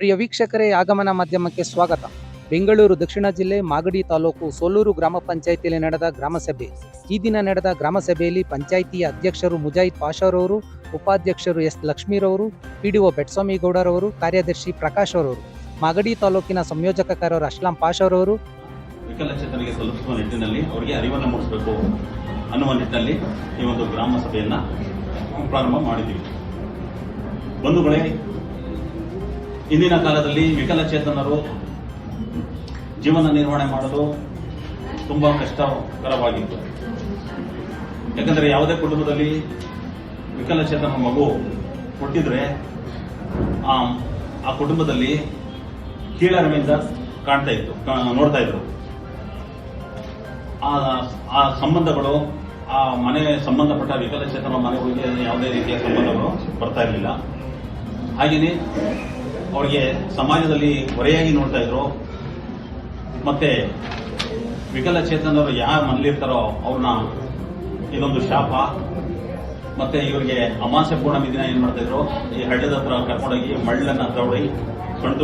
ಪ್ರಿಯ ವೀಕ್ಷಕರೇ, ಆಗಮನ ಮಾಧ್ಯಮಕ್ಕೆ ಸ್ವಾಗತ. ಬೆಂಗಳೂರು, ದಕ್ಷಿಣ ಜಿಲ್ಲೆ, ಮಾಗಡಿ ತಾಲೂಕು, ಸೋಲೂರು ಗ್ರಾಮ ಪಂಚಾಯಿತಿಯಲ್ಲಿ ನಡೆದ ಗ್ರಾಮ ಸಭೆ. ಈ ದಿನ ನಡೆದ ಗ್ರಾಮ ಸಭೆಯಲ್ಲಿ ಪಂಚಾಯಿತಿಯ ಅಧ್ಯಕ್ಷರು ಮುಜಾಹಿದ್ ಪಾಷಾರವರು ಉಪಾಧ್ಯಕ್ಷರು ಎಸ್ ಲಕ್ಷ್ಮೀರವರು ಪಿಡಿಒ ಬೆಟ್ಸ್ವಾಮಿ ಗೌಡರವರು ಕಾರ್ಯದರ್ಶಿ ಪ್ರಕಾಶ್ ಅವರವರು ಮಾಗಡಿ ತಾಲೂಕಿನ ಸಂಯೋಜಕಕಾರರು ಅಶ್ಲಾಂ ಪಾಷಾರವರು ವಿಕಲಚೇತನಿಗೆ ತಲುಪಿಸುವ ನಿಟ್ಟಿನಲ್ಲಿ ಅವರಿಗೆ ಅರಿವನ್ನು ಮೂಡಿಸಬೇಕು ಅನ್ನುವ ನಿಟ್ಟಿನಲ್ಲಿ ಈ ಒಂದು ಗ್ರಾಮ ಸಭೆಯನ್ನು ಪ್ರಾರಂಭ ಮಾಡಿದ್ದೀವಿ. ಬಂಧುಗಳೇ ಇಂದಿನ ಕಾಲದಲ್ಲಿ ವಿಕಲಚೇತನರು ಜೀವನ ನಿರ್ವಹಣೆ ಮಾಡಲು ತುಂಬಾ ಕಷ್ಟಕರವಾಗಿತ್ತು. ಯಾಕಂದರೆ ಯಾವುದೇ ಕುಟುಂಬದಲ್ಲಿ ವಿಕಲಚೇತನ ಮಗು ಹುಟ್ಟಿದ್ರೆ ಆ ಆ ಕುಟುಂಬದಲ್ಲಿ ಕೀಳರಿಮೆಯಿಂದ ಕಾಣ್ತಾ ಇತ್ತು ನೋಡ್ತಾ ಇದ್ರು. ಆ ಸಂಬಂಧಗಳು, ಆ ಮನೆ ಸಂಬಂಧಪಟ್ಟ ವಿಕಲಚೇತನ ಮನೆಗಳಿಗೆ ಯಾವುದೇ ರೀತಿಯ ಸಂಬಂಧಗಳು ಬರ್ತಾ ಇರಲಿಲ್ಲ. ಹಾಗೆಯೇ ಅವರಿಗೆ ಸಮಾಜದಲ್ಲಿ ಹೊರೆಯಾಗಿ ನೋಡ್ತಾ ಇದ್ರು. ಮತ್ತೆ ವಿಕಲಚೇತನರು ಯಾರು ಮನೇಲಿರ್ತಾರೋ ಅವ್ರನ್ನ ಇದೊಂದು ಶಾಪ. ಮತ್ತೆ ಇವರಿಗೆ ಅಮಾಸೆ ಪೂರ್ಣಮಿ ದಿನ ಏನ್ ಮಾಡ್ತಾ ಇದ್ರು? ಈ ಹಳ್ಳದ ಹತ್ರ ಕರ್ಕೊಂಡೋಗಿ ಮಳ್ಳನ್ನ ತಗೊಳ್ಳಿ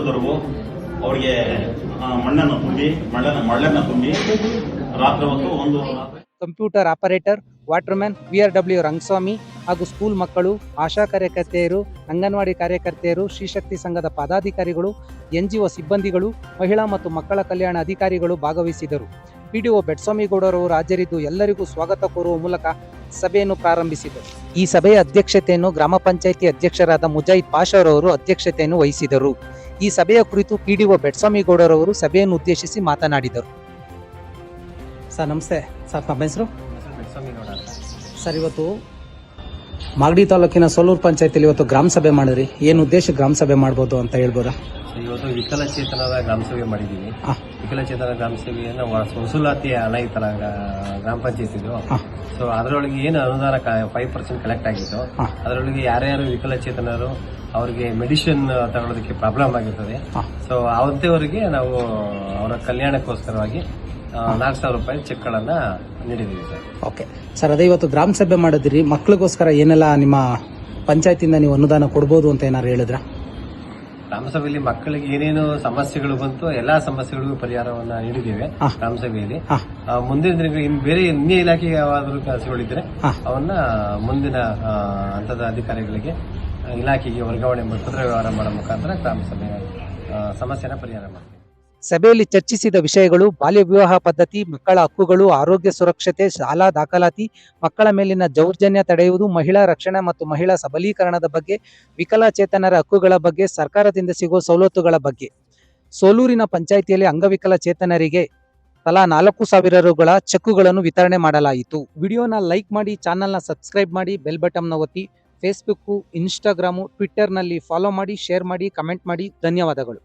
ತರುವು ಅವರಿಗೆ ಮಣ್ಣನ್ನು ತುಂಬಿ, ಮಳ್ಳನ್ನ ಮಳ್ಳನ್ನ ತುಂಬಿ, ರಾತ್ರಿ ಹೊತ್ತು ಒಂದು computer operator waterman V R W Rangaswamy ಹಾಗೂ ಸ್ಕೂಲ್ ಮಕ್ಕಳು, ಆಶಾ ಕಾರ್ಯಕರ್ತೆಯರು, ಅಂಗನವಾಡಿ ಕಾರ್ಯಕರ್ತೆಯರು ಶ್ರೀಶಕ್ತಿ ಸಂಘದ ಪದಾಧಿಕಾರಿಗಳು ಎನ್ಜಿಒ ಸಿಬ್ಬಂದಿಗಳು, ಮಹಿಳಾ ಮತ್ತು ಮಕ್ಕಳ ಕಲ್ಯಾಣ ಅಧಿಕಾರಿಗಳು ಭಾಗವಹಿಸಿದರು. ಪಿಡಿಒ ಬೆಟ್ಸ್ವಾಮಿಗೌಡರವರು ಹಾಜರಿದ್ದು ಎಲ್ಲರಿಗೂ ಸ್ವಾಗತ ಕೋರುವ ಮೂಲಕ ಸಭೆಯನ್ನು ಪ್ರಾರಂಭಿಸಿದರು. ಈ ಸಭೆಯ ಅಧ್ಯಕ್ಷತೆಯನ್ನು ಗ್ರಾಮ ಪಂಚಾಯಿತಿ ಅಧ್ಯಕ್ಷರಾದ ಮುಜಾಹಿದ್ ಪಾಷರವರು ಅಧ್ಯಕ್ಷತೆಯನ್ನು ವಹಿಸಿದರು. ಈ ಸಭೆಯ ಕುರಿತು ಪಿಡಿಒ ಬೆಟ್ಸ್ವಾಮಿಗೌಡರವರು ಸಭೆಯನ್ನು ಉದ್ದೇಶಿಸಿ ಮಾತನಾಡಿದರು. ಸರ್, ನಮಸ್ತೆ. ಸರ್, ತಮ್ಮ ಹೆಸರು? ಸರ್ ಇವತ್ತು ಮಾಗಡಿ ತಾಲೂಕಿನ ಸೋಲೂರು ಪಂಚಾಯತಿಲಿ ಇವತ್ತು ಗ್ರಾಮ ಸಭೆ ಮಾಡಿದ್ರಿ. ಏನು ಉದ್ದೇಶ ಗ್ರಾಮ ಸಭೆ ಮಾಡ್ಬೋದು ಅಂತ ಹೇಳ್ಬೋದಾ? ಸೊ ಇವತ್ತು ವಿಕಲಚೇತನರ ಗ್ರಾಮ ಸಭೆ ಮಾಡಿದ್ದೀವಿ. ವಿಕಲಚೇತನ ಗ್ರಾಮ ಸಭೆಯನ್ನು ವಸೂಲಾತಿ ಹಣ ಇತ್ತಲ್ಲ ಗ್ರಾಮ ಪಂಚಾಯತಿದು. ಸೊ ಅದರೊಳಗೆ ಏನು ಅನುದಾನ ಫೈವ್ ಪರ್ಸೆಂಟ್ ಕಲೆಕ್ಟ್ ಆಗಿತ್ತು. ಅದರೊಳಗೆ ಯಾರ್ಯಾರು ವಿಕಲಚೇತನರು ಅವರಿಗೆ ಮೆಡಿಸಿನ್ ತಗೊಳ್ಳೋದಕ್ಕೆ ಪ್ರಾಬ್ಲಮ್ ಆಗಿರ್ತದೆ. ಸೊ ಅವತ್ತೇವರಿಗೆ ನಾವು ಅವರ ಕಲ್ಯಾಣಕ್ಕೋಸ್ಕರವಾಗಿ ನಾಲ್ಕು ಸಾವಿರ ರೂಪಾಯಿ ಚೆಕ್ಗಳನ್ನ ನೀಡಿದ್ದೀವಿ ಸರ್. ಓಕೆ. ಸರ್ ಅದೇ ಇವತ್ತು ಗ್ರಾಮ ಸಭೆ ಮಾಡಿದ್ರಿ. ಮಕ್ಳಿಗೋಸ್ಕರ ಏನೆಲ್ಲ ನಿಮ್ಮ ಪಂಚಾಯತಿಂದ ನೀವು ಅನುದಾನ ಕೊಡ್ಬೋದು ಅಂತ ಏನಾರು ಹೇಳಿದ್ರ? ಗ್ರಾಮ ಸಭೆಯಲ್ಲಿ ಮಕ್ಕಳಿಗೆ ಏನೇನು ಸಮಸ್ಯೆಗಳು ಬಂತು ಎಲ್ಲಾ ಸಮಸ್ಯೆಗಳಿಗೂ ಪರಿಹಾರವನ್ನ ನೀಡಿದ್ದೇವೆ ಗ್ರಾಮಸಭೆಯಲ್ಲಿ ಗ್ರಾಮ ಸಭೆಯಲ್ಲಿ. ಆ, ಮುಂದಿನ ದಿನಗಳು ಬೇರೆ ಇನ್ನೇ ಇಲಾಖೆಗೆ ಯಾವಾದರೂ ಕೆಲಸಗಳಿದ್ರೆ ಅವನ್ನ ಮುಂದಿನ ಹಂತದ ಅಧಿಕಾರಿಗಳಿಗೆ ಇಲಾಖೆಗೆ ವರ್ಗಾವಣೆ ಪತ್ರ ವ್ಯವಹಾರ ಮಾಡೋ ಮುಖಾಂತರ ಗ್ರಾಮ ಸಭೆಯ ಸಮಸ್ಯೆನ ಪರಿಹಾರ ಮಾಡ್ತೀವಿ. ಸಭೆಯಲ್ಲಿ ಚರ್ಚಿಸಿದ ವಿಷಯಗಳು ಬಾಲ್ಯ ವಿವಾಹ ಪದ್ಧತಿ, ಮಕ್ಕಳ ಹಕ್ಕುಗಳು, ಆರೋಗ್ಯ ಸುರಕ್ಷತೆ, ಶಾಲಾ ದಾಖಲಾತಿ, ಮಕ್ಕಳ ಮೇಲಿನ ದೌರ್ಜನ್ಯ ತಡೆಯುವುದು, ಮಹಿಳಾ ರಕ್ಷಣೆ ಮತ್ತು ಮಹಿಳಾ ಸಬಲೀಕರಣದ ಬಗ್ಗೆ, ವಿಕಲಚೇತನರ ಹಕ್ಕುಗಳ ಬಗ್ಗೆ, ಸರ್ಕಾರದಿಂದ ಸಿಗುವ ಸವಲತ್ತುಗಳ ಬಗ್ಗೆ. ಸೋಲೂರಿನ ಪಂಚಾಯಿತಿಯಲ್ಲಿ ಅಂಗವಿಕಲ ಚೇತನರಿಗೆ ತಲಾ ನಾಲ್ಕು ಸಾವಿರ ರುಗಳ ಚೆಕ್ಕುಗಳನ್ನು ವಿತರಣೆ ಮಾಡಲಾಯಿತು. ವಿಡಿಯೋನ ಲೈಕ್ ಮಾಡಿ, ಚಾನಲ್ನ ಸಬ್ಸ್ಕ್ರೈಬ್ ಮಾಡಿ, ಬೆಲ್ ಬಟನ್ನ ಒತ್ತಿ, ಫೇಸ್ಬುಕ್ಕು, ಇನ್ಸ್ಟಾಗ್ರಾಮು, ಟ್ವಿಟ್ಟರ್ನಲ್ಲಿ ಫಾಲೋ ಮಾಡಿ, ಶೇರ್ ಮಾಡಿ, ಕಮೆಂಟ್ ಮಾಡಿ. ಧನ್ಯವಾದಗಳು.